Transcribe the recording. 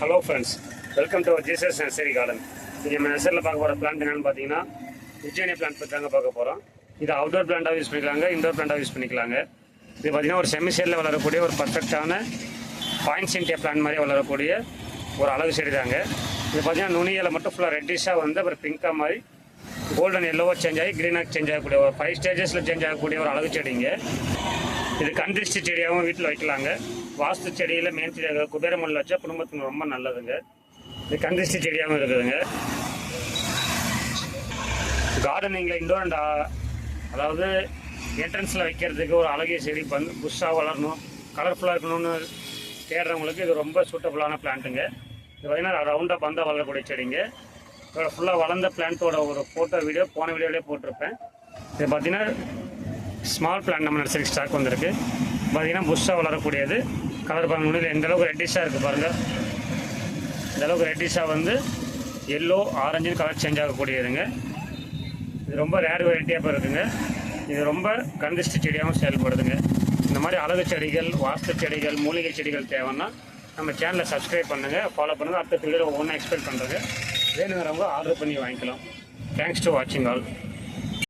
Hello friends welcome to Jesus nursery garden இது நம்ம நர்சரியில் பார்க்க போகிற பிளான்ட் என்னென்னு பார்த்தீங்கன்னா விஜயனி பிளான்ட் பற்றி தாங்க பார்க்க போகிறோம் இது அவுட்டோர் பிளான்ட்டாக யூஸ் பண்ணிக்கலாங்க இண்டோர் பிளான்ட்டாக யூஸ் பண்ணிக்கலாங்க. இது பார்த்தீங்கன்னா ஒரு செமிசேலில் வளரக்கூடிய ஒரு பர்ஃபெக்டான பாயிண்ட் சென்டியா பிளான்ட் மாதிரி வளரக்கூடிய ஒரு அழகு செடி தாங்க இது பார்த்தீங்கன்னா நுனியில் மட்டும் ஃபுல்லாக ரெட்டிஷாக வந்து அப்புறம் பிங்காக மாதிரி கோல்டன் எல்லோவாக சேஞ்ச் ஆகி க்ரீனாக சேஞ்ச் ஆகக்கூடிய ஒரு ஃபைவ் ஸ்டேஜஸில் சேஞ்ச் ஆகக்கூடிய ஒரு அழகு செடிங்க. இது கந்திரிச்சி செடியாகவும் வீட்டில் வைக்கலாங்க. வாஸ்து செடியில் மேன் செடியாக குபேரமல்ல வச்சா குடும்பத்துக்கு ரொம்ப நல்லதுங்க. இது கந்திரிச்சி செடியாகவும் இருக்குதுங்க. கார்டனிங்கில் இண்டோர் அண்ட் அதாவது என்ட்ரன்ஸில் வைக்கிறதுக்கு ஒரு அழகிய செடி வந்து புஷ்ஷாக வளரணும் கலர்ஃபுல்லாக இருக்கணும்னு தேடுறவங்களுக்கு இது ரொம்ப சூட்டபுளான பிளான்ட்டுங்க இது பார்த்தீங்கன்னா ரவுண்டாக பந்தாக வளரக்கூடிய செடிங்க. இதோட ஃபுல்லாக வளர்ந்த பிளான்ட்டோட ஒரு ஃபோட்டோ வீடியோ போன வீடியோலேயே போட்டிருப்பேன். இது பார்த்தீங்கன்னா ஸ்மால் பிளான்ட் நம்ம நர்சரி ஸ்டாக் வந்திருக்கு. பார்த்தீங்கன்னா புஷ்ஷாக வளரக்கூடியது. கலர் பண்ண முடியல எந்த அளவுக்கு ரெட்டிஷாக இருக்குது பாருங்கள் இந்த அளவுக்கு ரெட்டிஷாக வந்து எல்லோ ஆரஞ்சு கலர் சேஞ்ச் ஆகக்கூடியதுங்க. இது ரொம்ப ரேர் வெரைட்டியாக இப்போ இருக்குங்க இது ரொம்ப கந்திஷ்ட செடியாகவும் செயல்படுதுங்க. இந்த மாதிரி அழகு செடிகள் வாஸ்து செடிகள் மூலிகை செடிகள் தேவைன்னா நம்ம சேனலை சப்ஸ்கிரைப் பண்ணுங்கள் ஃபாலோ பண்ணுங்கள் அடுத்த வீடியோ ஒவ்வொன்றா எக்ஸ்பெக்ட் பண்ணுறேங்க வேணுங்கிறவங்க ஆர்டர் பண்ணி வாங்கிக்கலாம். தேங்க்ஸ் டு வாட்சிங் ஆல்